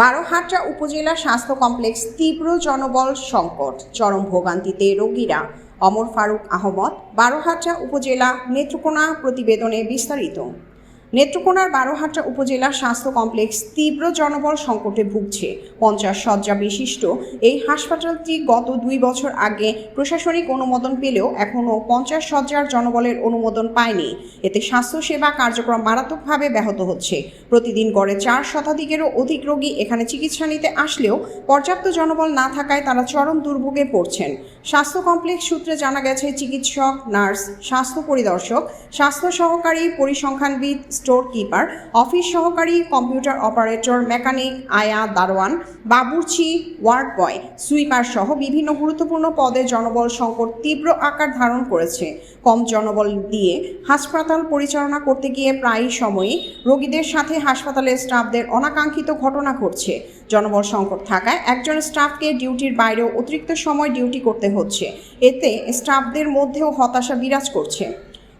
বারোহাট্টা উপজেলা স্বাস্থ্য কমপ্লেক্স তীব্র জনবল সংকট, চরম ভোগান্তিতে রোগীরা। অমর ফারুক আহমদ, বারোহাট্টা উপজেলা নেত্রকোনা প্রতিবেদনে বিস্তারিত। নেত্রকোনার বারোহাট্টা উপজেলা স্বাস্থ্য কমপ্লেক্স তীব্র জনবল সংকটে ভুগছে পঞ্চাশ শয্যা বিশিষ্ট। এই হাসপাতালটি গত দুই বছর আগে প্রশাসনিক অনুমোদন পেলেও এখনও পঞ্চাশ শয্যার জনবলের অনুমোদন পায়নি। এতে স্বাস্থ্যসেবা কার্যক্রম মারাত্মকভাবে ব্যাহত হচ্ছে। প্রতিদিন গড়ে চার শতাধিকেরও অধিক রোগী এখানে চিকিৎসা নিতে আসলেও পর্যাপ্ত জনবল না থাকায় তারা চরম দুর্ভোগে পড়ছেন। স্বাস্থ্য কমপ্লেক্স সূত্রে জানা গেছে, চিকিৎসক, নার্স, স্বাস্থ্য পরিদর্শক, স্বাস্থ্য সহকারী পরিসংখ্যানবিদ স্টোর কিপার অফিস সহকারী কম্পিউটার অপারেটর মেকানিক আয়া দারোয়ান, বাবুর্চি ওয়ার্ড বয় সুইপার সহ বিভিন্ন গুরুত্বপূর্ণ পদে জনবল সংকট তীব্র আকার ধারণ করেছে। কম জনবল দিয়ে হাসপাতাল পরিচালনা করতে গিয়ে প্রায় সময়ই রোগীদের সাথে হাসপাতালের স্টাফদের অনাকাঙ্ক্ষিত ঘটনা ঘটছে। জনবল সংকট থাকায় একজন স্টাফকে ডিউটির বাইরেও অতিরিক্ত সময় ডিউটি করতে হচ্ছে। এতে স্টাফদের মধ্যেও হতাশা বিরাজ করছে।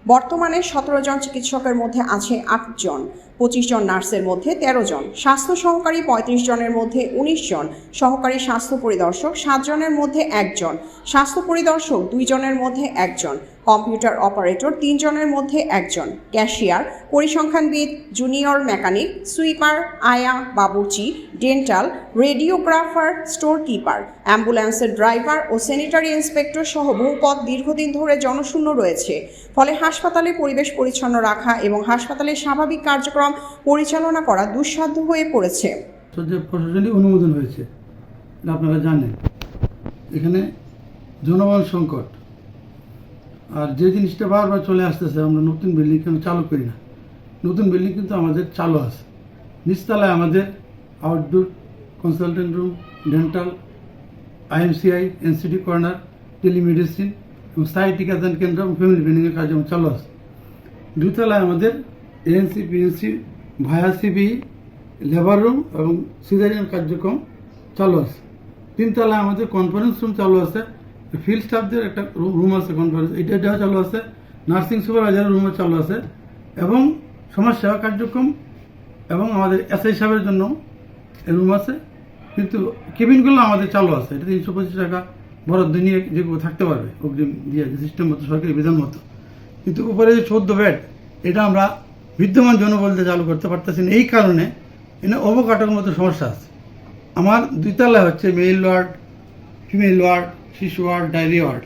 বর্তমানে সতেরো জন চিকিৎসকের মধ্যে আছে আটজন। পঁচিশ জন নার্সের মধ্যে তেরো জন। স্বাস্থ্য সহকারী পঁয়ত্রিশ জনের মধ্যে উনিশ জন। সহকারী স্বাস্থ্য পরিদর্শক সাত জনের মধ্যে একজন স্বাস্থ্য পরিদর্শক দুই জনের মধ্যে একজন কম্পিউটার অপারেটর তিনজনের মধ্যে একজন ক্যাশিয়ার, পরিসংখ্যানবিদ, জুনিয়র মেকানিক, সুইপার, আয়া বাবুচি ডেন্টাল, রেডিওগ্রাফার স্টোর কিপার অ্যাম্বুলেন্সের ড্রাইভার ও স্যানিটারি ইন্সপেক্টর সহ বহু পদ দীর্ঘদিন ধরে জনশূন্য রয়েছে। ফলে হাসপাতালে পরিবেশ পরিচ্ছন্ন রাখা এবং হাসপাতালের স্বাভাবিক কার্যক্রম পরিচালনা করা দুঃসাধ্য হয়ে পড়েছে। প্রশাসনিক অনুমোদন হয়েছে আপনারা জানেন। এখানে জনবল সংকট। আর যে জিনিসটা বারবার চলে আসতেছে, আমরা নতুন বিল্ডিং কেন চালু করি না? নতুন বিল্ডিং কিন্তু আমাদের চালু আছে। নিচতলায় আমাদের outdoor consultant room dental IMCI NCD corner telemedicine এবং স্থায়ী টিকাদান কেন্দ্র এবং ফ্যামিলি প্ল্যানিংয়ের কার্যক্রম চালু আছে। দুতলায় আমাদের ANC PNC via CB, labour room এবং সিজারিয়ান কার্যক্রম চালু আছে। তিনতলায় আমাদের কনফারেন্স রুম চালু আছে। ফিল্ড স্টাফদের একটা রুম আছে কনফারেন্স এটা, এটাও চালু আছে। নার্সিং সুপারভাইজারের রুমও চালু আছে। এবং সমাজ সেবা কার্যক্রম এবং আমাদের এসআই সাহেবের জন্য রুম আছে। কিন্তু কেবিনগুলো আমাদের চালু আছে। এটা তিনশো পঁচিশ টাকা বরাদ্দ নিয়ে যেগুলো থাকতে পারবে। অগ্রিম দিয়ে সিস্টেম মতো, সরকারি বিধান মতো। কিন্তু উপরে যে চোদ্দ বেড এটা আমরা বিদ্যমান জনবলতে চালু করতে পারতেছি না এই কারণে অবকাঠামোর মতো সমস্যা আছে। আমার দুই তলায় হচ্ছে মেল ওয়ার্ড ফিমেল ওয়ার্ড শিশু ওয়ার্ড ডায়েরি ওয়ার্ড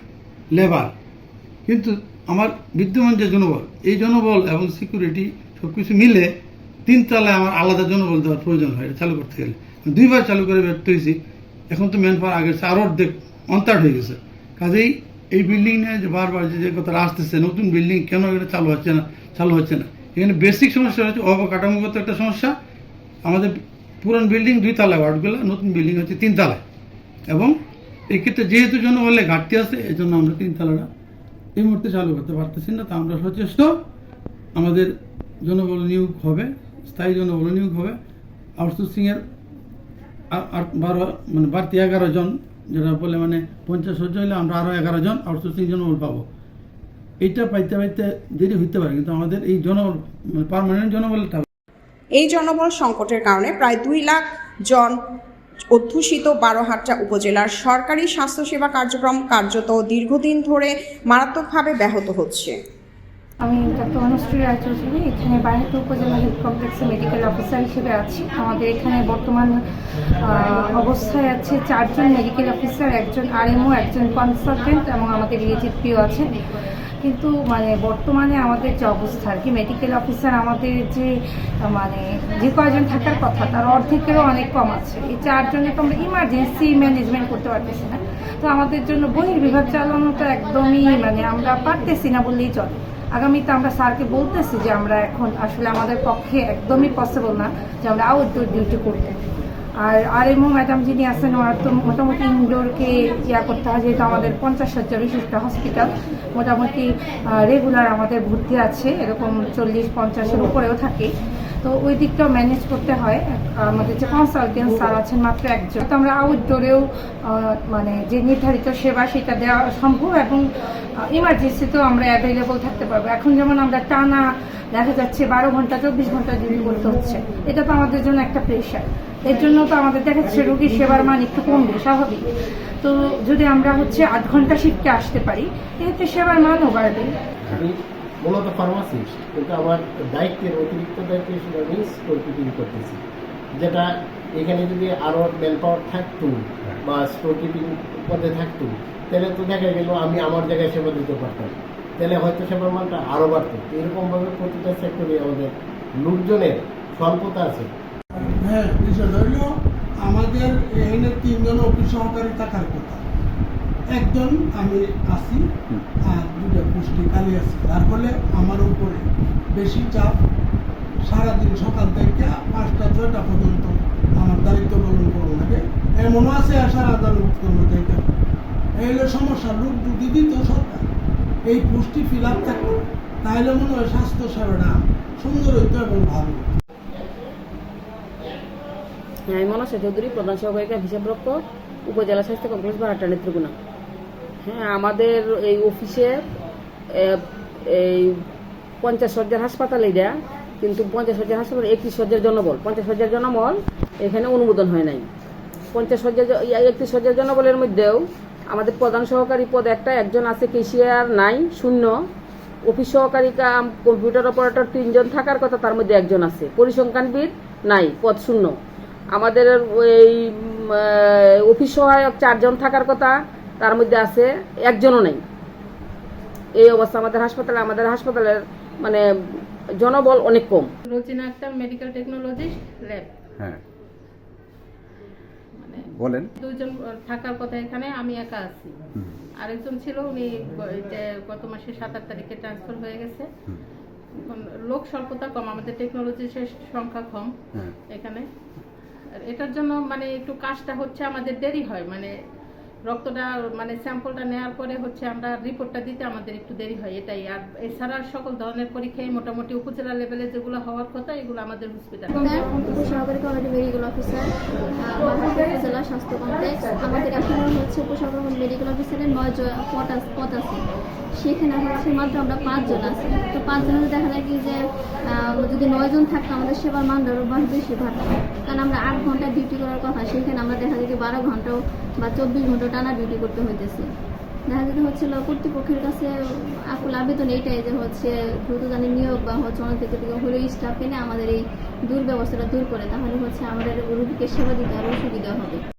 লেবার কিন্তু আমার বিদ্যমান যে জনবল, এই জনবল এবং সিকিউরিটি সব কিছু মিলে তিন তলায় আমার আলাদা জনবল দেওয়ার প্রয়োজন হয় চালু করতে গেলে। দুইবার চালু করে ব্যর্থ হয়েছি এখন তো ম্যান পাওয়ার চেয়ে আরও অর্ধেক অন্তার হয়ে গেছে। কাজেই এই বিল্ডিং নিয়ে যে বারবার যে কথাটা আসতেছে, নতুন বিল্ডিং কেন এটা চালু হচ্ছে না, চালু হচ্ছে না? এখানে বেসিক সমস্যা হচ্ছে অবকাঠামোগত একটা সমস্যা। আমাদের পুরান বিল্ডিং দুই তলায়, ওয়ার্ডগুলো, নতুন বিল্ডিং হচ্ছে তিন তলায়। এবং এই ক্ষেত্রে যেহেতু জনবলে ঘাটতি আছে এই জন্য আমরা তিন তলাটা এই মুহূর্তে চালু করতে পারতেছি না। তা আমরা সচেষ্ট আমাদের জনবল নিয়োগ হবে, স্থায়ী জনবল নিয়োগ হবে। আউটসোর্সিংয়ের বারো মানে বাড়তি এগারো জন যেটা বলে মানে পঞ্চাশ সজ্জা হলে আমরা আরও এগারো জন আউটসোর্সিং জনবল পাবো। এইটা পাইতে পাইতে দেরি হইতে পারে কিন্তু আমাদের এই জনবল মানে পারমানেন্ট জনবলটা এই জনবল সংকটের কারণে প্রায় দুই লাখ জন অধ্যুষিত বারোহাট্টা উপজেলার সরকারি স্বাস্থ্যসেবা কার্যক্রম কার্যত দীর্ঘদিন ধরে মারাত্মকভাবে ব্যাহত হচ্ছে। আমি ডাক্তার অনুশ্রী রায়চৌধুরী এখানে বাইহাটা উপজেলা হেলথ কমপ্লেক্সে মেডিকেল অফিসার হিসেবে আছি। আমাদের এখানে বর্তমান অবস্থায় আছে চারজন মেডিকেল অফিসার একজন আরএমও একজন কনসালটেন্ট এবং আমাদের ইএজিপিও আছে কিন্তু মানে বর্তমানে আমাদের যে অবস্থা, আর কি মেডিকেল অফিসার আমাদের যে মানে যে কয়জন থাকার কথা, তার অর্ধেকেরও অনেক কম আছে। এই চারজনে তো আমরা ইমার্জেন্সি ম্যানেজমেন্ট করতে পারতেছি না। তো আমাদের জন্য বহির বহির্বিভাগ চালানোটা একদমই মানে আমরা পারতেছি না বললেই চলে। আগামীতে আমরা স্যারকে বলতেছি যে আমরা এখন আসলে আমাদের পক্ষে একদমই পসিবল না যে আমরা আউটডোর ডিউটি করতে। আর আর এমও ম্যাডাম যিনি আছেন, ওনার তো মোটামুটি ইনডোরকে ইয়া করতে হয়, যেহেতু আমাদের পঞ্চাশ শয্যা বিশিষ্ট হসপিটাল। মোটামুটি রেগুলার আমাদের ভর্তি আছে, এরকম চল্লিশ, পঞ্চাশের উপরেও থাকে। তো ওই দিকটাও ম্যানেজ করতে হয়। আমাদের যে কনসালটেন্ট স্যার আছেন মাত্র একজন। তো আমরা আউটডোরেও মানে যে নির্ধারিত সেবা সেটা দেওয়া সম্ভব এবং ইমার্জেন্সিতেও আমরা অ্যাভেলেবল থাকতে পারব। এখন যেমন আমরা টানা দেখা যাচ্ছে বারো ঘণ্টা, চব্বিশ ঘণ্টা ডিউটি করতে হচ্ছে। এটা তো আমাদের জন্য একটা প্রেশার এর জন্য তো আমাদের দেখা যাচ্ছে রোগীর সেবার মান একটু কমবে, স্বাভাবিক। তো যদি আমরা হচ্ছে আধ ঘণ্টা শিফটে আসতে পারি, এতে সেবার মানও বাড়বে। মূলত ফার্মাসিস্ট কিন্তু আমার দায়িত্বের অতিরিক্ত দায়িত্ব হিসেবে আমি স্টোর কিপিং করতেছি। যেটা এখানে যদি আরও ম্যান পাওয়ার থাকতো বা স্টোর কিপিং পদে থাকতো, তাহলে তো দেখা গেল আমি আমার জায়গায় সেবা দিতে পারতাম। তাহলে হয়তো সেবার মানটা আরও বাড়তো। এরকমভাবে প্রতিটা সেক্টরে আমাদের লোকজনের স্বল্পতা আছে। হ্যাঁ বিষয়টা হইল আমাদের এখানে তিনজন অফিস সহকারী থাকার কথা। একজন আমি আছি আর দুটা পুষ্টি খালি আছে। তার ফলে আমার উপরে বেশি চাপ সারাদিন সকাল থেকে পাঁচটা ছয়টা পর্যন্ত আমার দায়িত্ব পালন করা লাগে। এমনও আছে আসার আদালত কর্ম থেকে। এই হলো সমস্যা। লোক যদি দিত সরকার। এই পুষ্টি ফিল আপ থাকতো, তাহলে মনে হয় স্বাস্থ্য সেবাটা সুন্দর হইতো এবং ভালো আমি মনসা চৌধুরী প্রধান সহকারিকা হিসাবরক্ষক উপজেলা স্বাস্থ্য কমপ্লেক্স বারাটা নেত্রকোনা হ্যাঁ আমাদের এই অফিসে এই পঞ্চাশ সজ্জার হাসপাতাল এটা কিন্তু পঞ্চাশ সজ্জার হাসপাতাল একত্রিশ সজ্জার জনবল। পঞ্চাশ সজ্জার জনবল এখানে অনুমোদন হয় নাই। পঞ্চাশ এই একত্রিশ সজ্জার জনবলের মধ্যেও আমাদের প্রধান সহকারী পদ একটা একজন আছে কেশিয়ার নাই শূন্য। অফিস সহকারী কাম কম্পিউটার অপারেটর তিনজন থাকার কথা তার মধ্যে একজন আছে। পরিসংখ্যানবিদ নাই পদ শূন্য। আমাদের এই অফিস সহায়ক চারজন থাকার কথা তার মধ্যে আছে একজনও নেই। এই অবস্থা আমাদের হাসপাতালে আমাদের হাসপাতালের মানে জনবল অনেক কম। Rozina Akter medical technologist lab হ্যাঁ। মানে বলেন। দুজন থাকার কথা এখানে আমি একা আছি। আরেকজন ছিল উনি গত মাসে সাত আট তারিখে ট্রান্সফার হয়ে গেছে। লোক স্বল্পতা কম আমাদের টেকনোলজির সংখ্যা কম হ্যাঁ। এখানে। আর এটার জন্য মানে একটু কাজটা হচ্ছে আমাদের দেরি হয়। মানে রক্তটা মানে স্যাম্পলটা নেওয়ার পরে হচ্ছে আমরা রিপোর্টটা দিতে আমাদের একটু দেরি হয়, এটাই। আর এছাড়া সকল ধরনের পরীক্ষায় মোটামুটি উপজেলা লেভেলে যেগুলো হওয়ার কথা, এগুলো আমাদের হসপিটাল কমিটি মেডিকেল অফিসার স্বাস্থ্য কমপ্লেক্স আমাদের এখন হচ্ছে মেডিকেল অফিসারের নয় পদ আছে। সেখানে হচ্ছে মাত্র আমরা পাঁচজন আছি। তো পাঁচজনের দেখা যায় কি যে যদি নয়জন থাকতো, আমাদের সেবার মানটা বাড় বেশি বাড়তো কারণ আমরা আট ঘণ্টা ডিউটি করার কথা, সেখানে আমরা দেখা যায় কি বারো ঘন্টাও বা চব্বিশ ঘণ্টা টানা ডিউটি করতে হইতেছে। দেখা যেতে হচ্ছিল কর্তৃপক্ষের কাছে আকুল আবেদন এটাই যে হচ্ছে দ্রুত জানি নিয়োগ বা হচ্ছে অনেক থেকে হলে স্টাফ এনে আমাদের এই দুর্ব্যবস্থাটা দূর করে, তাহলে হচ্ছে আমাদের রোগীকে সেবা দিতে আরও সুবিধা হবে।